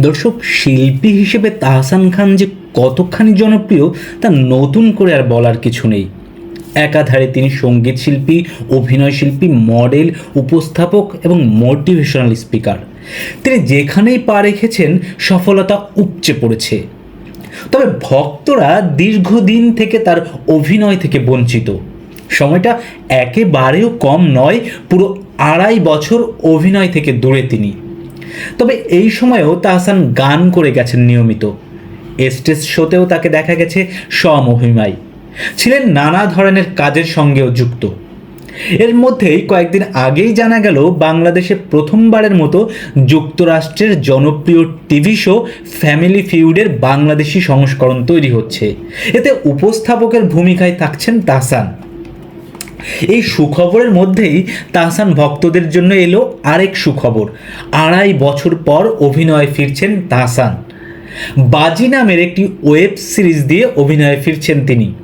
দর্শক, শিল্পী হিসেবে তাহসান খান যে কতখানি জনপ্রিয়, তা নতুন করে আর বলার কিছু নেই। একাধারে তিনি সংগীত শিল্পী, অভিনয় শিল্পী, মডেল, উপস্থাপক এবং মোটিভেশনাল স্পিকার। তিনি যেখানেই পা রেখেছেন, সফলতা উপচে পড়েছে। তবে ভক্তরা দীর্ঘদিন থেকে তার অভিনয় থেকে বঞ্চিত। সময়টা একেবারেও কম নয়, পুরো আড়াই বছর অভিনয় থেকে দূরে তিনি। তবে এই সময়েও তাহসান গান করে গেছেন নিয়মিত। স্টেজ শোতেও তাকে দেখা গেছে সমহিমায় ছিলেন নানা ধরনের কাজের সঙ্গেও যুক্ত। এর মধ্যেই কয়েকদিন আগেই জানা গেল বাংলাদেশে প্রথমবারের মতো যুক্তরাষ্ট্রের জনপ্রিয় টিভি শো ফ্যামিলি ফিউডের বাংলাদেশি সংস্করণ তৈরি হচ্ছে। এতে উপস্থাপকের ভূমিকায় থাকছেন তাহসান। এই সুখবরের মধ্যেই তাহসান ভক্তদের জন্য এলো আরেক সুখবর। আড়াই বছর পর অভিনয়ে ফিরছেন তাহসান। বাজি নামের একটি ওয়েব সিরিজ দিয়ে অভিনয়ে ফিরছেন তিনি।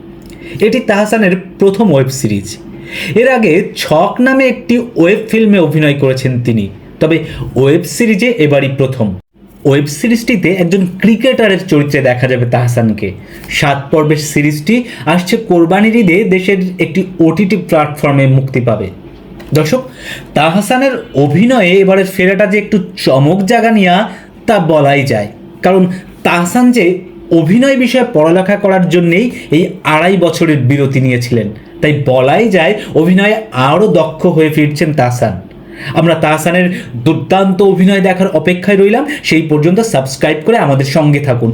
এটি তাহসানের প্রথম ওয়েব সিরিজ। এর আগে ছক নামে একটি ওয়েব ফিল্মে অভিনয় করেছেন তিনি। তবে ওয়েব সিরিজে এবারই প্রথম। ওয়েব সিরিজটিতে একজন ক্রিকেটারের চরিত্রে দেখা যাবে তাহসানকে। সাত পর্বের সিরিজটি আসছে কোরবানির ঈদে দেশের একটি ওটিটি প্ল্যাটফর্মে মুক্তি পাবে। দর্শক, তাহসানের অভিনয়ে এবারের ফেরাটা যে একটু চমক জাগা নিয়া তা বলাই যায়। কারণ তাহসান যে অভিনয় বিষয়ে পড়ালেখা করার জন্যেই এই আড়াই বছরের বিরতি নিয়েছিলেন। তাই বলাই যায় অভিনয়ে আরও দক্ষ হয়ে ফিরছেন তাহসান। আমরা তাহসানের দুর্দান্ত অভিনয় দেখার অপেক্ষায় রইলাম। সেই পর্যন্ত সাবস্ক্রাইব করে আমাদের সঙ্গে থাকুন।